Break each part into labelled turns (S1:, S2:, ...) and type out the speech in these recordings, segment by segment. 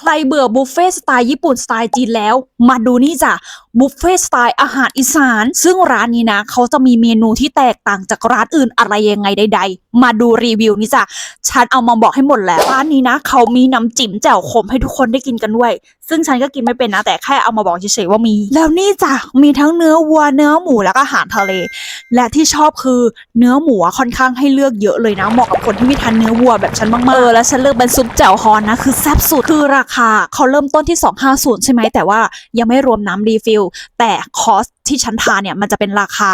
S1: ใครเบื่อบุฟเฟ่ต์สไตล์ญี่ปุ่นสไตล์จีนแล้ว มาดูนี่จ้ะบุฟเฟ่ต์สไตล์อาหารอีสาน ซึ่งร้านนี้นะเขาจะมีเมนูที่แตกต่างจากร้านอื่นอะไรยังไงใด ๆ มาดูรีวิวนี่จ้ะฉันเอามาบอกให้หมดแล้วร้านนี้นะเขามีน้ำจิ้มแจ่วขมให้ทุกคนได้กินกันด้วย ซึ่งฉันก็กินไม่เป็นนะแต่แค่เอามาบอกเฉยๆว่ามี แล้วนี่จ้ะมีทั้งเนื้อวัวเนื้อหมูแล้วก็อาหารทะเล และที่ชอบคือเนื้อหมูอะค่อนข้างให้เลือกเยอะเลยนะเหมาะกับคนที่ไม่ทานเนื้อวัวแบบฉันมากๆเออแล้วฉันเลือกเป็นซุปแจ่วฮอนนะคือแซ่บสุดคือราคาเขาเริ่มต้นที่ 250 ใช่ไหมแต่ว่ายังไม่รวมน้ำรีฟิลแต่คอสที่ฉันทานเนี่ยมันจะเป็นราคา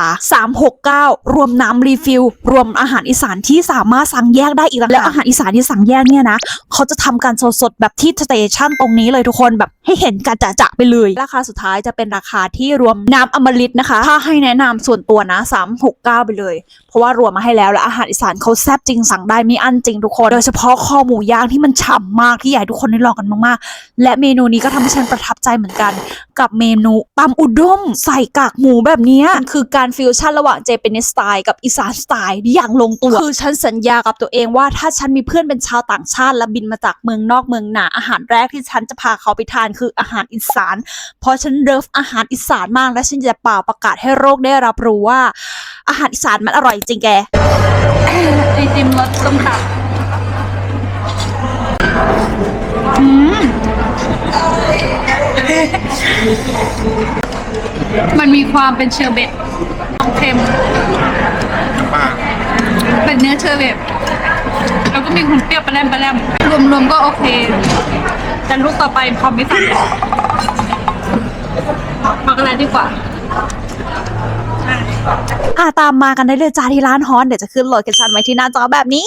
S1: 369 รวมน้ำรีฟิลรวมอาหารอีสานที่สามารถสั่งแยกได้อีกต่างหากแล้วอาหารอีสานที่สั่งแยกเนี่ยนะเขาจะทำการสดๆ แบบที่สเตชันตรงนี้เลยทุกคนแบบให้เห็นกันจะๆไปเลย ราคาสุดท้ายจะเป็นราคาที่รวมน้ำอมฤตนะคะ ถ้าให้แนะนำส่วนตัวนะ 369 ไปเลย เพราะว่ารวมมาให้แล้วและอาหารอีสานเขาแซ่บจริงสั่งได้ไม่อั้นจริงทุกคนโดยเฉพาะคอหมูย่างที่มันฉ่ำมากที่อยากให้ทุกคนได้ลองกันมากๆ และเมนูนี้ก็ทำให้ฉันประทับใจเหมือนกัน กับเมนูตำอุด้งใส่กากหมูแบบนี้คือการฟิวชั่นระหว่างเจแปนิสสไตล์กับอีสานสไตล์อย่างลงตัวคือฉันสัญญากับตัวเองว่าถ้าฉันมีเพื่อนเป็นชาวต่างชาติและบินมาจากเมืองนอกเมืองหนาอาหารแรกที่ฉันจะพาเขาไปทานคืออาหารอีสาน เพราะฉันเลิฟอาหารอีสานมาก และฉันจะเป่าประกาศให้โลกได้รับรู้ว่า อาหารอีสานมันอร่อยจริงแก
S2: ไอติมรสส้มตำมันมีความเป็นเชอร์เบตเค็ม
S3: ป้า
S2: เป็นเนื้อเชอร์เบตแล้วก็มีความเปรี้ยวปลาแรมปลาแรมรวมๆก็โอเค แต่ลูกต่อไปพอไม่สั่งมากันเลยดีกว่า
S1: อะตามมากันได้เลยจ้าที่ร้านฮอนเดี๋ยวจะขึ้นโลเคชั่นไว้ที่หน้าจอแบบนี้